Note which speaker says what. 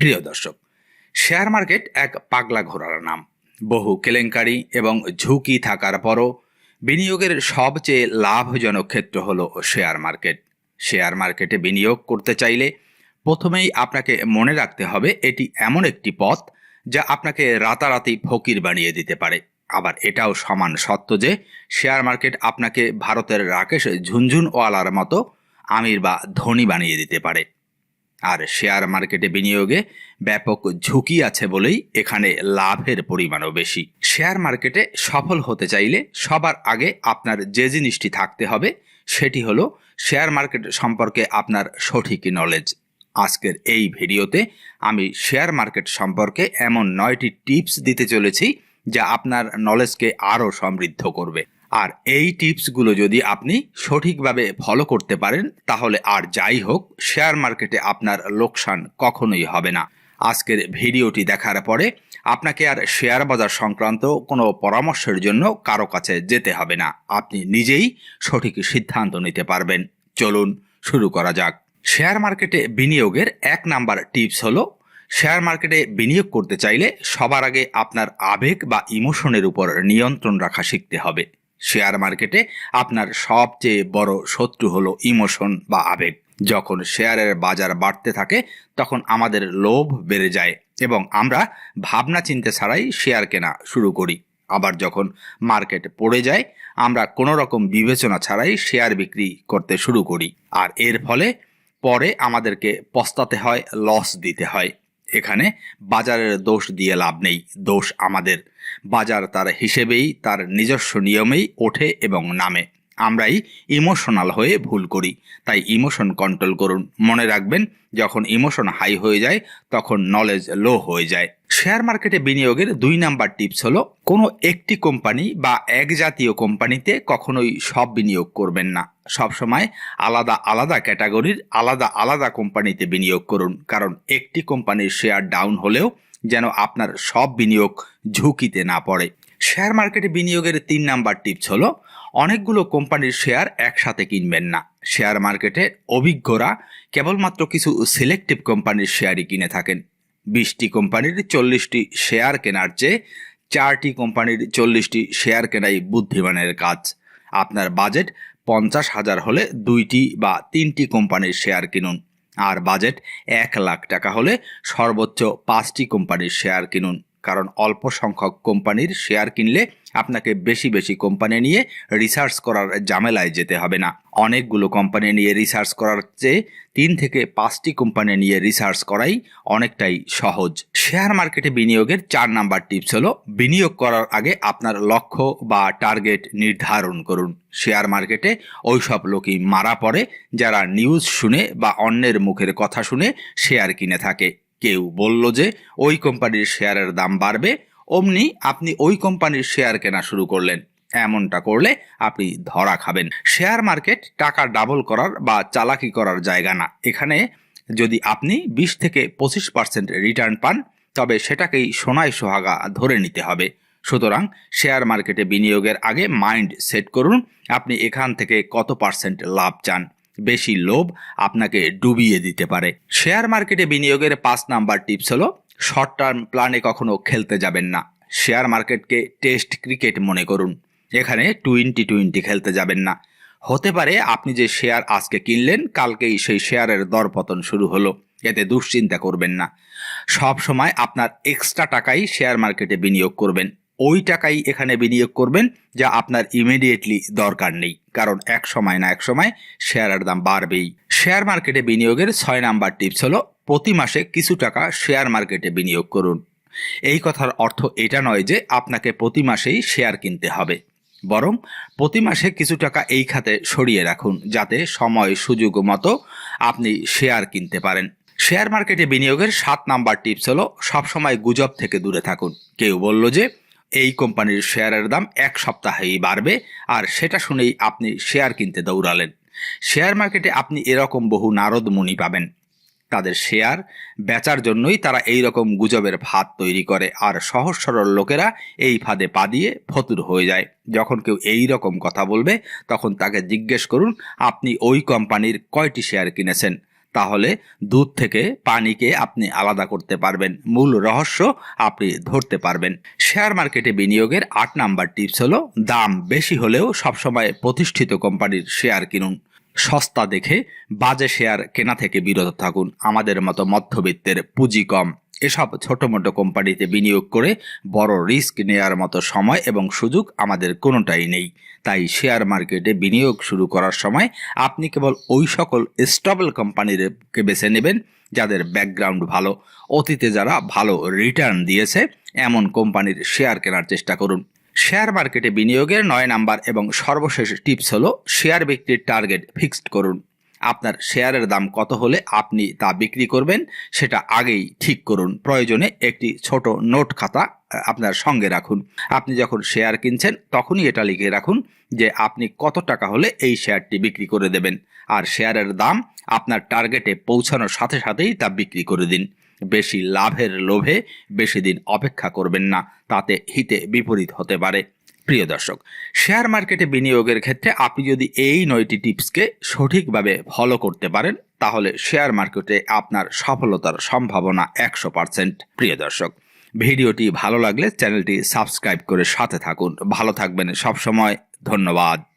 Speaker 1: প্রিয় দর্শক, share market এক পাগলা ঘোরার নাম। বহু কেলেঙ্কারি এবং ঝুঁকি থাকার পরও বিনিয়োগের সবচেয়ে লাভজনক ক্ষেত্র হল শেয়ার মার্কেট। শেয়ার মার্কেটে বিনিয়োগ করতে চাইলে প্রথমেই আপনাকে মনে রাখতে হবে, এটি এমন একটি পথ যা আপনাকে রাতারাতি ফকির বানিয়ে দিতে পারে। আবার এটাও সমান সত্য যে, শেয়ার মার্কেট আপনাকে ভারতের রাকেশ ঝুনঝুনওয়ালার মতো আমির বা ধনী বানিয়ে দিতে পারে। আর শেয়ার মার্কেটে বিনিয়োগে ব্যাপক ঝুঁকি আছে বলেই এখানে লাভের পরিমাণও বেশি। শেয়ার মার্কেটে সফল হতে চাইলে সবার আগে আপনার যে জিনিসটি থাকতে হবে সেটি হলো শেয়ার মার্কেট সম্পর্কে আপনার সঠিক নলেজ আজকের এই ভিডিওতে আমি শেয়ার মার্কেট সম্পর্কে এমন নয়টি টিপস দিতে চলেছি যা আপনার নলেজকে আরও সমৃদ্ধ করবে। আর এই টিপসগুলো যদি আপনি সঠিকভাবে ফলো করতে পারেন, তাহলে আর যাই হোক শেয়ার মার্কেটে আপনার লোকসান কখনোই হবে না। আজকের ভিডিওটি দেখার পরে আপনাকে আর শেয়ার বাজার সংক্রান্ত কোনো পরামর্শের জন্য কারও কাছে যেতে হবে না। আপনি নিজেই সঠিক সিদ্ধান্ত নিতে পারবেন। চলুন শুরু করা যাক। শেয়ার মার্কেটে বিনিয়োগের এক নাম্বার টিপস হলো শেয়ার মার্কেটে বিনিয়োগ করতে চাইলে সবার আগে আপনার আবেগ বা ইমোশনের উপর নিয়ন্ত্রণ রাখা শিখতে হবে। শেয়ার মার্কেটে আপনার সবচেয়ে বড় শত্রু হলো ইমোশন বা আবেগ। যখন শেয়ারের বাজার বাড়তে থাকে, তখন আমাদের লোভ বেড়ে যায় এবং আমরা ভাবনা চিন্তা ছাড়াই শেয়ার কেনা শুরু করি। আবার যখন মার্কেট পড়ে যায়, আমরা কোনো রকম বিবেচনা ছাড়াই শেয়ার বিক্রি করতে শুরু করি। আর এর ফলে পরে আমাদেরকে পস্তাতে হয় লস দিতে হয়। এখানে বাজারের দোষ দিয়ে লাভ নেই, দোষ আমাদের। বাজার তার হিসেবেই, তার নিজস্ব নিয়মেই ওঠে এবং নামে। আমরাই ইমোশনাল হয়ে ভুল করি। তাই ইমোশন কন্ট্রোল করুন। মনে রাখবেন, যখন ইমোশন হাই হয়ে যায়, তখন নলেজ লো হয়ে যায়। শেয়ার মার্কেটে বিনিয়োগের দুই নাম্বার টিপস হলো, কোনো একটি কোম্পানি বা এক জাতীয় কোম্পানিতে কখনোই সব বিনিয়োগ করবেন না। সবসময় আলাদা আলাদা ক্যাটাগরির আলাদা আলাদা কোম্পানিতে বিনিয়োগ করুন। কারণ একটি কোম্পানির শেয়ার ডাউন হলেও যেন আপনার সব বিনিয়োগ ঝুঁকিতে না পড়ে। শেয়ার মার্কেটে বিনিয়োগের তিন নাম্বার টিপস হলো, অনেকগুলো কোম্পানির শেয়ার একসাথে কিনবেন না। শেয়ার মার্কেটে অভিজ্ঞরা কেবলমাত্র কিছু সিলেক্টিভ কোম্পানির শেয়ারই কিনে থাকেন। বিশটি কোম্পানির চল্লিশটি শেয়ার কেনার চেয়ে চারটি কোম্পানির চল্লিশটি শেয়ার কেনাই বুদ্ধিমানের কাজ। আপনার বাজেট পঞ্চাশ হাজার হলে দুইটি বা তিনটি কোম্পানির শেয়ার কিনুন। আর বাজেট এক লাখ টাকা হলে সর্বোচ্চ পাঁচটি কোম্পানির শেয়ার কিনুন। কারণ অল্প সংখ্যক কোম্পানির শেয়ার কিনলে আপনাকে বেশি বেশি কোম্পানি নিয়ে রিসার্চ করার ঝামেলায় যেতে হবে না। অনেকগুলো কোম্পানি নিয়ে রিসার্চ করার চেয়ে তিন থেকে পাঁচটি কোম্পানি নিয়ে রিসার্চ করাই অনেকটাই সহজ। শেয়ার মার্কেটে বিনিয়োগের চার নাম্বার টিপস হলো, বিনিয়োগ করার আগে আপনার লক্ষ্য বা টার্গেট নির্ধারণ করুন। শেয়ার মার্কেটে ওইসব লোকই মারা পড়ে যারা নিউজ শুনে বা অন্যের মুখের কথা শুনে শেয়ার কিনে থাকে। কেউ বলল যে, ওই কোম্পানির শেয়ারের দাম বাড়বে, অমনি আপনি ওই কোম্পানির শেয়ার কেনা শুরু করলেন। এমনটা করলে আপনি ধরা খাবেন। শেয়ার মার্কেট টাকা ডাবল করার বা চালাকি করার জায়গা না। এখানে যদি আপনি বিশ থেকে পঁচিশ পার্সেন্ট রিটার্ন পান, তবে সেটাকেই সোনায় সোহাগা ধরে নিতে হবে। সুতরাং শেয়ার মার্কেটে বিনিয়োগের আগে মাইন্ড সেট করুন, আপনি এখান থেকে কত পার্সেন্ট লাভ চান। বেশি লোভ আপনাকে ডুবিয়ে দিতে পারে। শেয়ার মার্কেটে বিনিয়োগের পাঁচ নাম্বার টিপস হলো শর্ট টার্ম প্ল্যানে কখনো খেলতে যাবেন না। শেয়ার মার্কেটকে টেস্ট ক্রিকেট মনে করুন। এখানে টোয়েন্টি টোয়েন্টি খেলতে যাবেন না। হতে পারে আপনি যে শেয়ার আজকে কিনলেন, কালকেই সেই শেয়ারের দরপতন শুরু হলো। এতে দুশ্চিন্তা করবেন না। সব সময় আপনার এক্সট্রা টাকাই শেয়ার মার্কেটে বিনিয়োগ করবেন। ওই টাকাই এখানে বিনিয়োগ করবেন যা আপনার ইমিডিয়েটলি দরকার নেই। কারণ এক সময় না এক সময় শেয়ারের দাম বাড়বেই। শেয়ার মার্কেটে বিনিয়োগের ছয় নাম্বার টিপস হলো, প্রতি মাসে কিছু টাকা শেয়ার মার্কেটে বিনিয়োগ করুন। এই কথার অর্থ এটা নয় যে আপনাকে প্রতি মাসেই শেয়ার কিনতে হবে। বরং প্রতি মাসে কিছু টাকা এই খাতে সরিয়ে রাখুন, যাতে সময় সুযোগ মতো আপনি শেয়ার কিনতে পারেন। শেয়ার মার্কেটে বিনিয়োগের সাত নাম্বার টিপস হলো, সবসময় গুজব থেকে দূরে থাকুন। কেউ বলল যে এই কোম্পানির শেয়ারের দাম এক সপ্তাহেই বাড়বে, আর সেটা শুনেই আপনি শেয়ার কিনতে দৌড়ালেন। শেয়ার মার্কেটে আপনি এরকম বহু নারদ মুনি পাবেন। তাদের শেয়ার বেচার জন্যই তারা এই রকম গুজবের ফাঁদ তৈরি করে, আর সহজ সরল লোকেরা এই ফাঁদে পা দিয়ে ফতুর হয়ে যায়। যখন কেউ এই রকম কথা বলবে, তখন তাকে জিজ্ঞেস করুন, আপনি ওই কোম্পানির কয়টি শেয়ার কিনেছেন? তাহলে দুধ থেকে পানিকে আপনি আলাদা করতে পারবেন। মূল রহস্য আপনি ধরতে পারবেন। শেয়ার মার্কেটে বিনিয়োগের আট নাম্বার টিপস হলো, দাম বেশি হলেও সবসময় প্রতিষ্ঠিত কোম্পানির শেয়ার কিনুন। সস্তা দেখে বাজে শেয়ার কেনা থেকে বিরত থাকুন। আমাদের মতো মধ্যবিত্তের পুঁজি কম। এসব ছোট মোটো কোম্পানিতে বিনিয়োগ করে বড় রিস্ক নেওয়ার মতো সময় এবং সুযোগ আমাদের কোনোটাই নেই। তাই শেয়ার মার্কেটে বিনিয়োগ শুরু করার সময় আপনি কেবল ওই সকল স্টেবল কোম্পানিকে বেছে নেবেন যাদের ব্যাকগ্রাউন্ড ভালো। অতীতে যারা ভালো রিটার্ন দিয়েছে, এমন কোম্পানির শেয়ার কেনার চেষ্টা করুন। শেয়ার মার্কেটে বিনিয়োগের নয় নাম্বার এবং সর্বশেষ টিপস হলো শেয়ার বিক্রির টার্গেট ফিক্সড করুন। আপনার শেয়ারের দাম কত হলে আপনি তা বিক্রি করবেন, সেটা আগেই ঠিক করুন। প্রয়োজনে একটি ছোট নোট খাতা আপনার সঙ্গে রাখুন। আপনি যখন শেয়ার কিনছেন, তখনই এটা লিখে রাখুন যে আপনি কত টাকা হলে এই শেয়ারটি বিক্রি করে দেবেন। আর শেয়ারের দাম আপনার টার্গেটে পৌঁছানোর সাথে সাথেই তা বিক্রি করে দিন। বেশি লাভের লোভে বেশি দিন অপেক্ষা করবেন না, তাতে হিতে বিপরীত হতে পারে। প্রিয় দর্শক শেয়ার মার্কেটে বিনিয়োগের ক্ষেত্রে আপনি যদি এই নয়টি টিপসকে সঠিকভাবে ফলো করতে পারেন, তাহলে শেয়ার মার্কেটে আপনার সফলতার সম্ভাবনা একশো পার্সেন্ট প্রিয় দর্শক, ভিডিওটি ভালো লাগলে চ্যানেলটি সাবস্ক্রাইব করে সাথে থাকুন। ভালো থাকবেন সবসময়। ধন্যবাদ।